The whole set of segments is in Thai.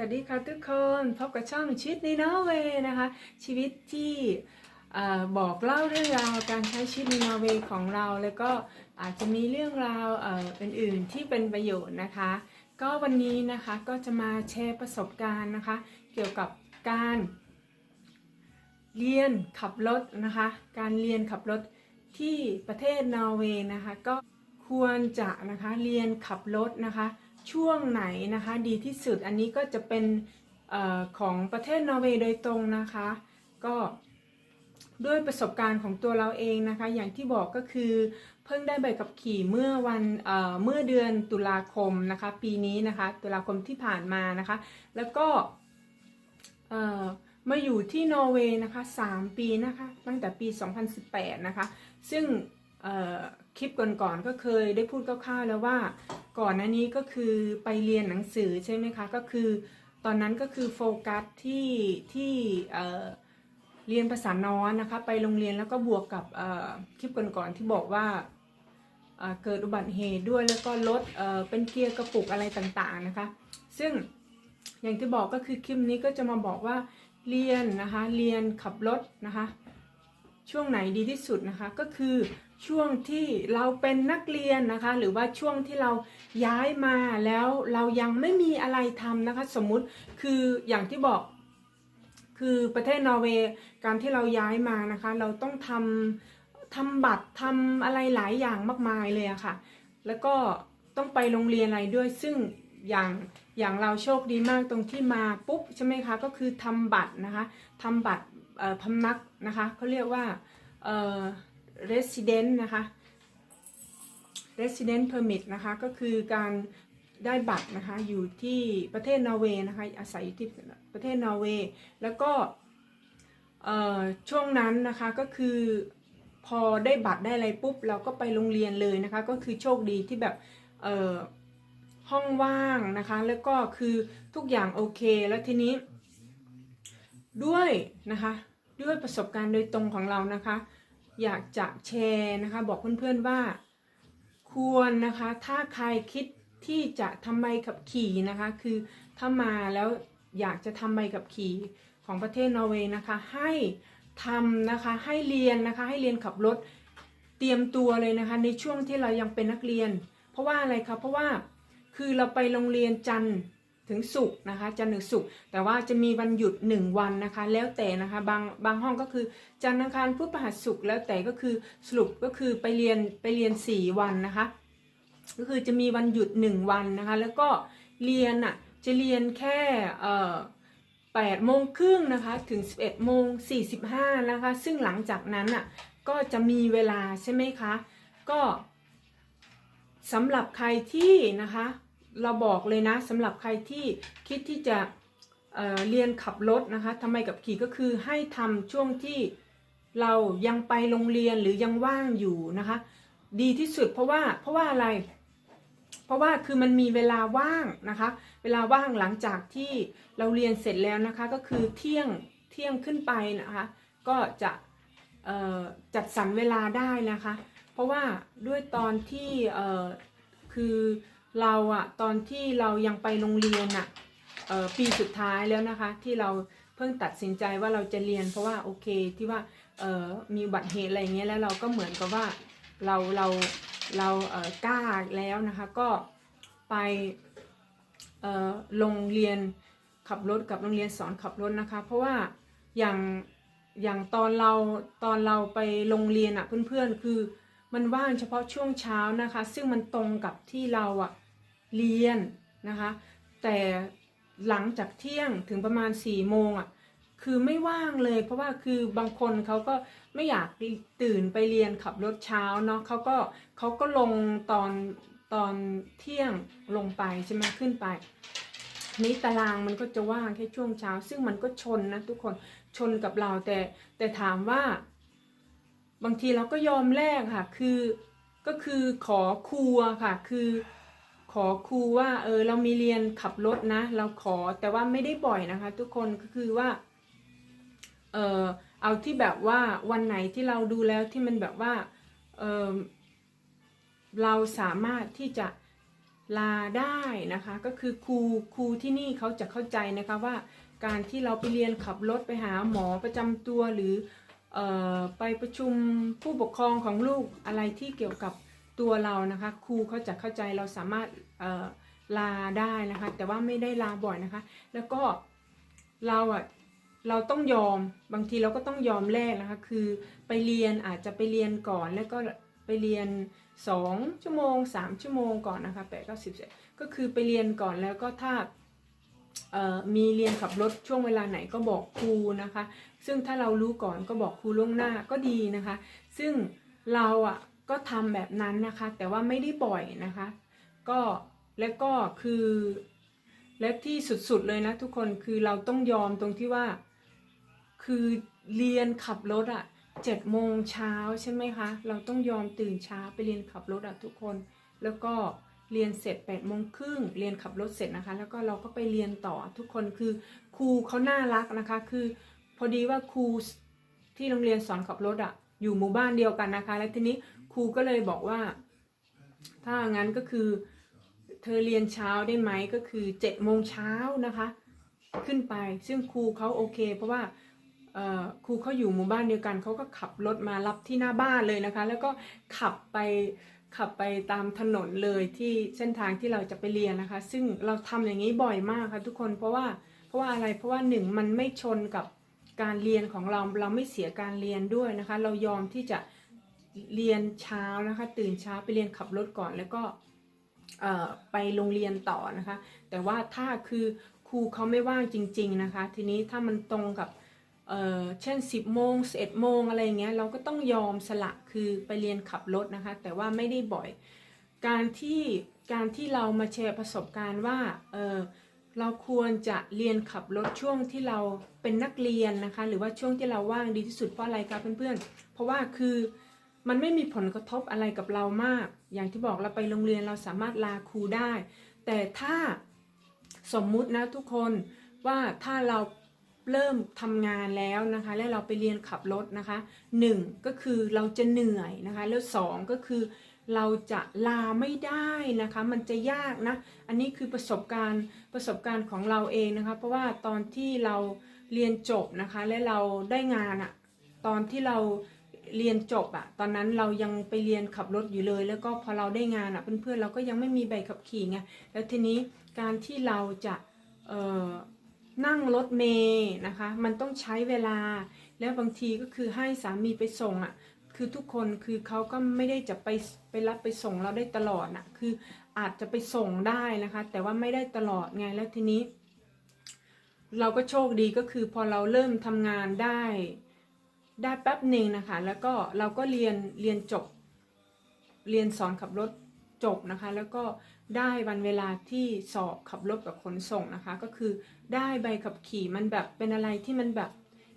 สวัสดีค่ะทุกคนพบกับช่องชีวิตในนอร์เวย์นะคะ ชีวิตที่บอกเล่าเรื่องราวการใช้ชีวิตในนอร์เวย์ของเรา แล้วก็อาจจะมีเรื่องราวอออื่นๆที่เป็นประโยชน์นะคะ ก็วันนี้นะคะก็จะมาแชร์ประสบการณ์นะคะ เกี่ยวกับการเรียนขับรถนะคะ การเรียนขับรถที่ประเทศนอร์เวย์นะคะ ก็ควรจะนะคะเรียนขับรถนะคะ ช่วงไหนนะคะดีที่สุดอันนี้ก็จะเป็นอของประเทศนอร์เวย์โดยตรงนะคะ ก็ด้วยประสบการณ์ของตัวเราเองนะคะ อย่างที่บอกก็คือเพิ่งได้ใบขับขี่เมื่อวันเเมื่อเดือนตุลาคมนะคะ ปีนี้นะคะ ตุลาคมที่ผ่านมานะคะ แล้วก็มาอยู่ที่นอร์เวย์นะคะ 3 ปีนะคะ ตั้งแต่ปี 2018 นะคะ ซึ่ง คลิปก่อนๆก็เคยได้พูดคร่าวๆแล้วว่าก่อนหน้านี้ก็คือไปเรียนหนังสือใช่ไหมคะก็คือตอนนั้นก็คือโฟกัสที่ที่เรียนภาษานอนนะคะไปโรงเรียนแล้วก็บวกกับคลิปก่อนๆที่บอกว่าเกิดอุบัติเหตุด้วยแล้วก็รถเเป็นเกียร์กระปุกอะไรต่างๆนะคะ ซึ่งอย่างที่บอกก็คือคลิปนี้ก็จะมาบอกว่าเรียนนะคะเรียนขับรถนะคะช่วงไหนดีที่สุดนะคะก็คือ ช่วงที่เราเป็นนักเรียนนะคะ หรือว่าช่วงที่เราย้ายมาแล้วเรายังไม่มีอะไรทำนะคะ สมมุติคืออย่างที่บอกคือประเทศนอร์เวย์การที่เราย้ายมานะคะ เราต้องทำทำบัตรทำอะไรหลายอย่างมากมายเลยอะค่ะ แล้วก็ต้องไปโรงเรียนอะไรด้วยซึ่งอย่างอย่างเราโชคดีมากตรงที่มาปุ๊บใช่ไหมคะก็คือทำบัตรนะคะทำบัตรพำนักนะคะเขาเรียกว่าเออ resident นะคะ resident permit นะคะก็คือการได้บัตรนะคะอยู่ที่ประเทศนอร์เวย์นะคะอาศัยอยู่ที่ประเทศนอร์เวย์แล้วก็ช่วงนั้นนะคะก็คือพอได้บัตรได้อะไรปุ๊บเราก็ไปโรงเรียนเลยนะคะก็คือโชคดีที่แบบห้องว่างนะคะแล้วก็คือทุกอย่างโอเคแล้วทีนี้ด้วยนะคะด้วยประสบการณ์โดยตรงของเรานะคะ อยากจะแชร์นะคะ บอกเพื่อนๆว่า ควรนะคะ ถ้าใครคิดที่จะทำใบขับขี่นะคะ คือถ้ามาแล้วอยากจะทำใบขับขี่ของประเทศนอร์เวย์นะคะ ให้ทำนะคะ ให้เรียนนะคะ ให้เรียนขับรถเตรียมตัวเลยนะคะ ในช่วงที่เรายังเป็นนักเรียน เพราะว่าอะไรคะเพราะว่าคือเราไปโรงเรียนจันทร์ ถึงศุกร์นะคะจันทร์ถึงศุกร์แต่ว่าจะมีวันหยุดหนึ่งวันนะคะ แล้วแต่นะคะบางบางห้องก็คือจันทร์อังคารพุธพฤหัสศุกร์แล้วแต่ก็คือสรุปก็คือไปเรียนไปเรียนสี่วันนะคะ ก็คือจะมีวันหยุดหนึ่งวันนะคะ แล้วก็เรียนอะจะเรียนแค่เอ่อแปดโมงครึ่งนะคะถึง 11โมง45นะคะ ซึ่งหลังจากนั้นอะก็จะมีเวลาใช่ไหมคะ ก็สำหรับใครที่นะคะ เราบอกเลยนะสำหรับใครที่คิดที่จะเเรียนขับรถนะคะทำไมกับขี่ก็คือให้ทำช่วงที่เรายังไปโรงเรียนหรือยังว่างอยู่นะคะ ดีที่สุดเพราะว่าเพราะว่าอะไร เพราะว่าคือมันมีเวลาว่างนะคะ เวลาว่างหลังจากที่เราเรียนเสร็จแล้วนะคะ ก็คือเที่ยงเที่ยงขึ้นไปนะคะ ก็จะจัดสรรเวลาได้นะคะ เพราะว่าด้วยตอนที่คือ เราอะตอนที่เรายังไปโรงเรียนอะออปีสุดท้ายแล้วนะคะ ที่เราเพิ่งตัดสินใจว่าเราจะเรียน เพราะว่าโอเคที่ว่าออมีบัติเหตุอะไรเงี้ยแล้วเราก็เหมือนกับว่าเราเราเราเอ่อกล้าแล้วนะคะก็ไปโรงเรียนขับรถกับโรงเรียนสอนขับรถนะคะ เพราะว่าอย่างอย่างตอนเราตอนเราไปโรงเรียนอะเพื่อนๆคือมันว่างเฉพาะช่วงเช้านะคะ ซึ่งมันตรงกับที่เราอะ เรียนนะคะ แต่หลังจากเที่ยงถึงประมาณ4ี่โมงอะคือไม่ว่างเลย เพราะว่าคือบางคนเขาก็ไม่อยากตื่นไปเรียนขับรถเช้าเนาะเขาก็เขาก็ลงตอนตอนเที่ยงลงไปใช่ไหมขึ้นไป นี้ตารางมันก็จะว่างแค่ช่วงเช้า ซึ่งมันก็ชนนะทุกคนชนกับเราแต่แต่ถามว่า บางทีเราก็ยอมแลกค่ะ คือก็คือขอครูอะค่ะ คือ ขอครูว่าเออเรามีเรียนขับรถนะ เราขอแต่ว่าไม่ได้บ่อยนะคะ ทุกคนก็คือว่า เออเอาที่แบบว่าวันไหนที่เราดูแล้วที่มันแบบว่าเออเราสามารถที่จะลาได้นะคะ ก็คือครูครูที่นี่เขาจะเข้าใจนะคะว่าการที่เราไปเรียนขับรถไปหาหมอประจำตัวหรือออไปประชุมผู้ปกครองของลูกอะไรที่เกี่ยวกับ ตัวเรานะคะครูเขาจะเข้าใจเราสามารถลาได้นะคะ แต่ว่าไม่ได้ลาบ่อยนะคะ แล้วก็เราอะเราต้องยอมบางทีเราก็ต้องยอมแลกนะคะ คือไปเรียนอาจจะไปเรียนก่อนแล้วก็ไปเรียน 2 ชั่วโมง 3 ชั่วโมงก่อนนะคะแปดเก้าสิบก็คือไปเรียนก่อนแล้วก็ถ้ามีเรียนขับรถช่วงเวลาไหนก็บอกครูนะคะ ซึ่งถ้าเรารู้ก่อนก็บอกครูล่วงหน้าก็ดีนะคะ ซึ่งเราอะ ก็ทำแบบนั้นนะคะ แต่ว่าไม่ได้บ่อยนะคะ ก็แล้วก็คือ และที่สุดๆเลยนะทุกคนคือเราต้องยอมตรงที่ว่า คือเรียนขับรถอะเจ็ดโมงเช้าใช่ไหมคะ เราต้องยอมตื่นเช้าไปเรียนขับรถอะทุกคน แล้วก็เรียนเสร็จแปดโมงครึ่งเรียนขับรถเสร็จนะคะ แล้วก็เราก็ไปเรียนต่อทุกคนคือครูเขาน่ารักนะคะ คือพอดีว่าครูที่โรงเรียนสอนขับรถอะอยู่หมู่บ้านเดียวกันนะคะ แล้วทีนี้ รูก็เลยบอกว่า ถ้างั้นก็คือ เธอเรียนเช้าได้ไหมก็คือเจ็ดโมงเช้านะคะ ขึ้นไปซึ่งครูเขาโอเค เพราะว่าครูเขาอยู่หมู่บ้านเดียวกันเขาก็ขับรถมารับที่หน้าบ้านเลยนะคะ แล้วก็ขับไปขับไปตามถนนเลยที่เส้นทางที่เราจะไปเรียนนะคะ ซึ่งเราทำอย่างนี้บ่อยมากค่ะทุกคนเพราะว่าเพราะว่าอะไรเพราะว่าหนึ่งมันไม่ชนกับการเรียนของเราเราไม่เสียการเรียนด้วยนะคะ เรายอมที่จะ เรียนเช้านะคะ ตื่นเช้าไปเรียนขับรถก่อนแล้วก็ไปโรงเรียนต่อนะคะ แต่ว่าถ้าคือครูเขาไม่ว่างจริง ๆนะคะ ทีนี้ถ้ามันตรงกับเเช่น 10โมง11โมงอะไรเงี้ยเราก็ต้องยอมสละคือไปเรียนขับรถนะคะ แต่ว่าไม่ได้บ่อย การที่การที่เรามาแชร์ประสบการณ์ว่าเเราควรจะเรียนขับรถช่วงที่เราเป็นนักเรียนนะคะ หรือว่าช่วงที่เราว่างดีที่สุดเพราะอะไรคะเพื่อนๆ เพราะว่าคือ มันไม่มีผลกระทบอะไรกับเรามาก อย่างที่บอกเราไปโรงเรียนเราสามารถลาครูได้ แต่ถ้าสมมุตินะทุกคนว่าถ้าเราเริ่มทำงานแล้วนะคะ แล้วเราไปเรียนขับรถนะคะหนึ่งก็คือเราจะเหนื่อยนะคะ แล้วสองก็คือเราจะลาไม่ได้นะคะ มันจะยากนะ อันนี้คือประสบการณ์ประสบการณ์ของเราเองนะคะ เพราะว่าตอนที่เราเรียนจบนะคะ และเราได้งานอะตอนที่เรา เรียนจบอะตอนนั้นเรายังไปเรียนขับรถอยู่เลย แล้วก็พอเราได้งานอะเพื่อนๆเราก็ยังไม่มีใบขับขี่ไงแล้วทีนี้การที่เราจะนั่งรถเมย์นะคะ มันต้องใช้เวลา แล้วบางทีก็คือให้สามีไปส่งอะคือทุกคนคือเขาก็ไม่ได้จะไปไปรับไปส่งเราได้ตลอดนะคืออาจจะไปส่งได้นะคะ แต่ว่าไม่ได้ตลอดไงแล้วทีนี้ เราก็โชคดีก็คือพอเราเริ่มทำงานได้ ได้แป๊บหนึ่งนะคะ แล้วก็เราก็เรียนเรียนจบ เรียนสอนขับรถจบนะคะ แล้วก็ได้วันเวลาที่สอบขับรถกับขนส่งนะคะ ก็คือได้ใบขับขี่มันแบบเป็นอะไรที่มันแบบ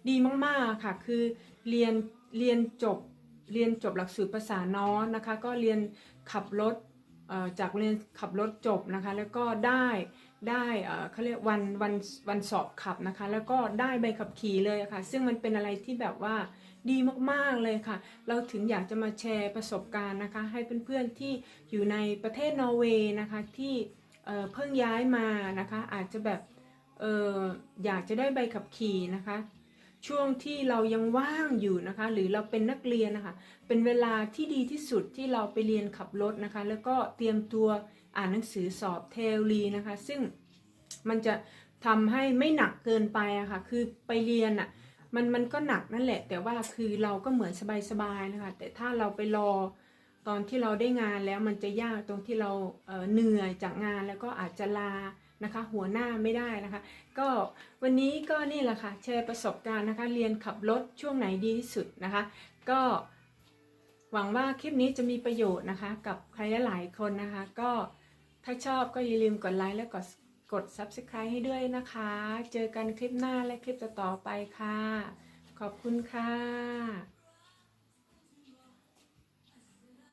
ดีมากๆค่ะ คือเรียนเรียนจบเรียนจบหลักสูตรภาษาน้อนนะคะ ก็เรียนขับรถ จากเรียนขับรถจบนะคะแล้วก็ได้ได้เขาเรียกวันวันวันสอบขับนะคะแล้วก็ได้ใบขับขี่เลยะค่ะซึ่งมันเป็นอะไรที่แบบว่าดีมากๆเลยค่ะ เราถึงอยากจะมาแชร์ประสบการณ์นะคะให้เพื่อนๆที่อยู่ในประเทศนอร์เวย์นะคะที่เพิ่งย้ายมานะคะอาจจะแบบอออยากจะได้ใบขับขี่นะคะ ช่วงที่เรายังว่างอยู่นะคะ หรือเราเป็นนักเรียนนะคะ เป็นเวลาที่ดีที่สุดที่เราไปเรียนขับรถนะคะ แล้วก็เตรียมตัวอ่านหนังสือสอบเทลลีนะคะ ซึ่งมันจะทำให้ไม่หนักเกินไปอะค่ะ คือไปเรียนอะมันมันก็หนักนั่นแหละ แต่ว่าคือเราก็เหมือนสบายๆนะคะ แต่ถ้าเราไปรอตอนที่เราได้งานแล้วมันจะยากตรงที่เราเออเหนื่อยจากงานแล้วก็อาจจะลา นะคะ หัวหน้าไม่ได้นะคะ ก็วันนี้ก็นี่แหละค่ะแชร์ประสบการณ์นะคะ เรียนขับรถช่วงไหนดีที่สุดนะคะ ก็หวังว่าคลิปนี้จะมีประโยชน์นะคะ กับใครหลายคนนะคะ ก็ถ้าชอบก็อย่าลืมกดไลค์และกดกด subscribe ให้ด้วยนะคะ เจอกันคลิปหน้าและคลิปต่อๆไปค่ะ ขอบคุณค่ะ